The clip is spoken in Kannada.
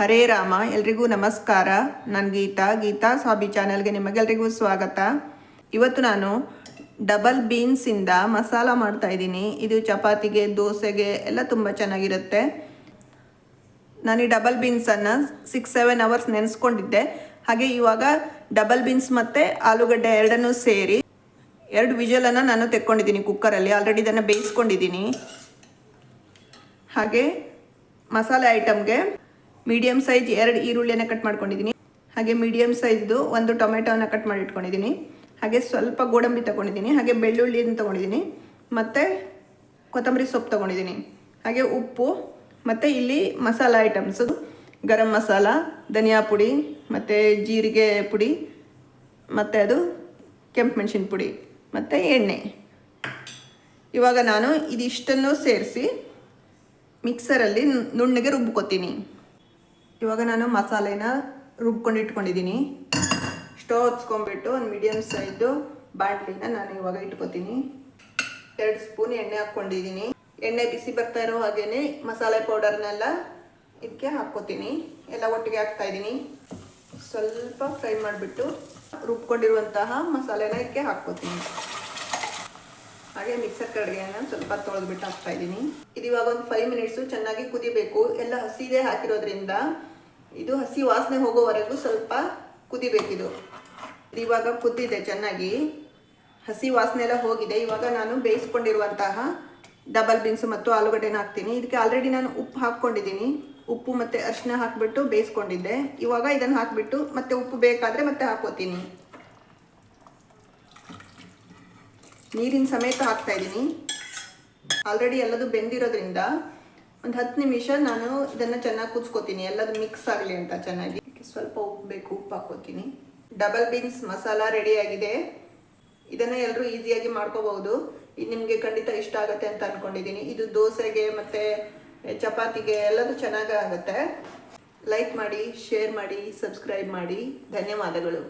ಹರೇ ರಾಮ, ಎಲ್ರಿಗೂ ನಮಸ್ಕಾರ. ನಾನು ಗೀತಾ ಗೀತಾ ಸಾಬಿ ಚಾನಲ್ಗೆ ನಿಮಗೆಲ್ರಿಗೂ ಸ್ವಾಗತ. ಇವತ್ತು ನಾನು ಡಬಲ್ ಬೀನ್ಸಿಂದ ಮಸಾಲ ಮಾಡ್ತಾ ಇದ್ದೀನಿ. ಇದು ಚಪಾತಿಗೆ, ದೋಸೆಗೆ ಎಲ್ಲ ತುಂಬ ಚೆನ್ನಾಗಿರುತ್ತೆ. ನಾನು ಈ ಡಬಲ್ ಬೀನ್ಸನ್ನು ಸಿಕ್ಸ್ ಸೆವೆನ್ ಅವರ್ಸ್ ನೆನೆಸ್ಕೊಂಡಿದ್ದೆ. ಹಾಗೆ ಇವಾಗ ಡಬಲ್ ಬೀನ್ಸ್ ಮತ್ತು ಆಲೂಗಡ್ಡೆ ಎರಡನ್ನೂ ಸೇರಿ ಎರಡು ವಿಜಲನ್ನು ನಾನು ತೆಕ್ಕೊಂಡಿದ್ದೀನಿ ಕುಕ್ಕರಲ್ಲಿ. ಆಲ್ರೆಡಿ ಇದನ್ನು ಬೇಯಿಸ್ಕೊಂಡಿದ್ದೀನಿ. ಹಾಗೆ ಮಸಾಲೆ ಐಟಮ್ಗೆ ಮೀಡಿಯಮ್ ಸೈಜ್ ಎರಡು ಈರುಳ್ಳಿಯನ್ನು ಕಟ್ ಮಾಡ್ಕೊಂಡಿದ್ದೀನಿ. ಹಾಗೆ ಮೀಡಿಯಮ್ ಸೈಜ್ದು ಒಂದು ಟೊಮೆಟೊನ ಕಟ್ ಮಾಡಿ ಇಟ್ಕೊಂಡಿದ್ದೀನಿ. ಹಾಗೆ ಸ್ವಲ್ಪ ಗೋಡಂಬಿ ತೊಗೊಂಡಿದ್ದೀನಿ. ಹಾಗೆ ಬೆಳ್ಳುಳ್ಳಿಯನ್ನು ತೊಗೊಂಡಿದ್ದೀನಿ. ಮತ್ತು ಕೊತ್ತಂಬರಿ ಸೊಪ್ಪು ತೊಗೊಂಡಿದ್ದೀನಿ. ಹಾಗೆ ಉಪ್ಪು, ಮತ್ತು ಇಲ್ಲಿ ಮಸಾಲ ಐಟಮ್ಸು. ಗರಂ ಮಸಾಲ, ಧನಿಯಾ ಪುಡಿ, ಮತ್ತು ಜೀರಿಗೆ ಪುಡಿ, ಮತ್ತು ಅದು ಕೆಂಪು ಮೆಣಸಿನ ಪುಡಿ, ಮತ್ತು ಎಣ್ಣೆ. ಇವಾಗ ನಾನು ಇದಿಷ್ಟನ್ನು ಸೇರಿಸಿ ಮಿಕ್ಸರಲ್ಲಿ ನುಣ್ಣಗೆ ರುಬ್ಕೋತೀನಿ ಇವಾಗ ನಾನು ಮಸಾಲೆನ ರುಬ್ಕೊಂಡು ಇಟ್ಕೊಂಡಿದ್ದೀನಿ. ಸ್ಟೋವ್ ಹಚ್ಕೊಂಡ್ಬಿಟ್ಟು ಒಂದು ಮೀಡಿಯಮ್ ಸೈಜು ಬಾಣಲಿನ ನಾನು ಇವಾಗ ಇಟ್ಕೊತೀನಿ. ಎರಡು ಸ್ಪೂನ್ ಎಣ್ಣೆ ಹಾಕ್ಕೊಂಡಿದ್ದೀನಿ. ಎಣ್ಣೆ ಬಿಸಿ ಬರ್ತಾ ಇರೋ ಹಾಗೇನೆ ಮಸಾಲೆ ಪೌಡರ್ನೆಲ್ಲ ಇದಕ್ಕೆ ಹಾಕ್ಕೋತೀನಿ. ಎಲ್ಲ ಒಟ್ಟಿಗೆ ಹಾಕ್ತಾ ಇದ್ದೀನಿ. ಸ್ವಲ್ಪ ಫ್ರೈ ಮಾಡಿಬಿಟ್ಟು ರುಬ್ಕೊಂಡಿರುವಂತಹ ಮಸಾಲೆನ ಇದಕ್ಕೆ ಹಾಕ್ಕೋತೀನಿ. ಹಾಗೆ ಮಿಕ್ಸರ್ ಕಡೆಗೆನ ಸ್ವಲ್ಪ ತೊಳೆದ್ಬಿಟ್ಟು ಹಾಕ್ತಾ ಇದ್ದೀನಿ. ಇದು ಇವಾಗ ಒಂದು ಫೈವ್ ಮಿನಿಟ್ಸು ಚೆನ್ನಾಗಿ ಕುದಿಬೇಕು. ಎಲ್ಲ ಹಸಿದೇ ಹಾಕಿರೋದ್ರಿಂದ ಇದು ಹಸಿ ವಾಸನೆ ಹೋಗೋವರೆಗೂ ಸ್ವಲ್ಪ ಕುದಿಬೇಕಿದು. ಇವಾಗ ಕುದ್ದಿದೆ ಚೆನ್ನಾಗಿ. ಹಸಿ ವಾಸನೆ ಎಲ್ಲ ಹೋಗಿದೆ. ಇವಾಗ ನಾನು ಬೇಯಿಸ್ಕೊಂಡಿರುವಂತಹ ಡಬಲ್ ಬೀನ್ಸ್ ಮತ್ತು ಆಲೂಗಡ್ಡೆನ ಹಾಕ್ತೀನಿ. ಇದಕ್ಕೆ ಆಲ್ರೆಡಿ ನಾನು ಉಪ್ಪು ಹಾಕ್ಕೊಂಡಿದ್ದೀನಿ. ಉಪ್ಪು ಮತ್ತು ಅರಿಶಿನ ಹಾಕಿಬಿಟ್ಟು ಬೇಯಿಸ್ಕೊಂಡಿದ್ದೆ. ಇವಾಗ ಇದನ್ನು ಹಾಕಿಬಿಟ್ಟು ಮತ್ತೆ ಉಪ್ಪು ಬೇಕಾದರೆ ಮತ್ತೆ ಹಾಕೋತೀನಿ. ನೀರಿನ ಸಮೇತ ಹಾಕ್ತಾ ಇದ್ದೀನಿ. ಆಲ್ರೆಡಿ ಎಲ್ಲದು ಬೆಂದಿರೋದ್ರಿಂದ ಒಂದು ಹತ್ತು ನಿಮಿಷ ನಾನು ಇದನ್ನು ಚೆನ್ನಾಗಿ ಕುದಿಸ್ಕೊತೀನಿ. ಎಲ್ಲದು ಮಿಕ್ಸ್ ಆಗಲಿ ಅಂತ ಚೆನ್ನಾಗಿ. ಸ್ವಲ್ಪ ಉಪ್ಪು ಬೇಕು, ಉಪ್ಪು ಹಾಕೋತೀನಿ ಡಬಲ್ ಬೀನ್ಸ್ ಮಸಾಲ ರೆಡಿ ಆಗಿದೆ. ಇದನ್ನು ಎಲ್ಲರೂ ಈಸಿಯಾಗಿ ಮಾಡ್ಕೋಬಹುದು. ಇದು ನಿಮಗೆ ಖಂಡಿತ ಇಷ್ಟ ಆಗುತ್ತೆ ಅಂತ ಅಂದ್ಕೊಂಡಿದ್ದೀನಿ ಇದು ದೋಸೆಗೆ ಮತ್ತು ಚಪಾತಿಗೆ ಎಲ್ಲದು ಚೆನ್ನಾಗಿ ಆಗುತ್ತೆ. ಲೈಕ್ ಮಾಡಿ ಶೇರ್ ಮಾಡಿ ಸಬ್ಸ್ಕ್ರೈಬ್ ಮಾಡಿ. ಧನ್ಯವಾದಗಳು.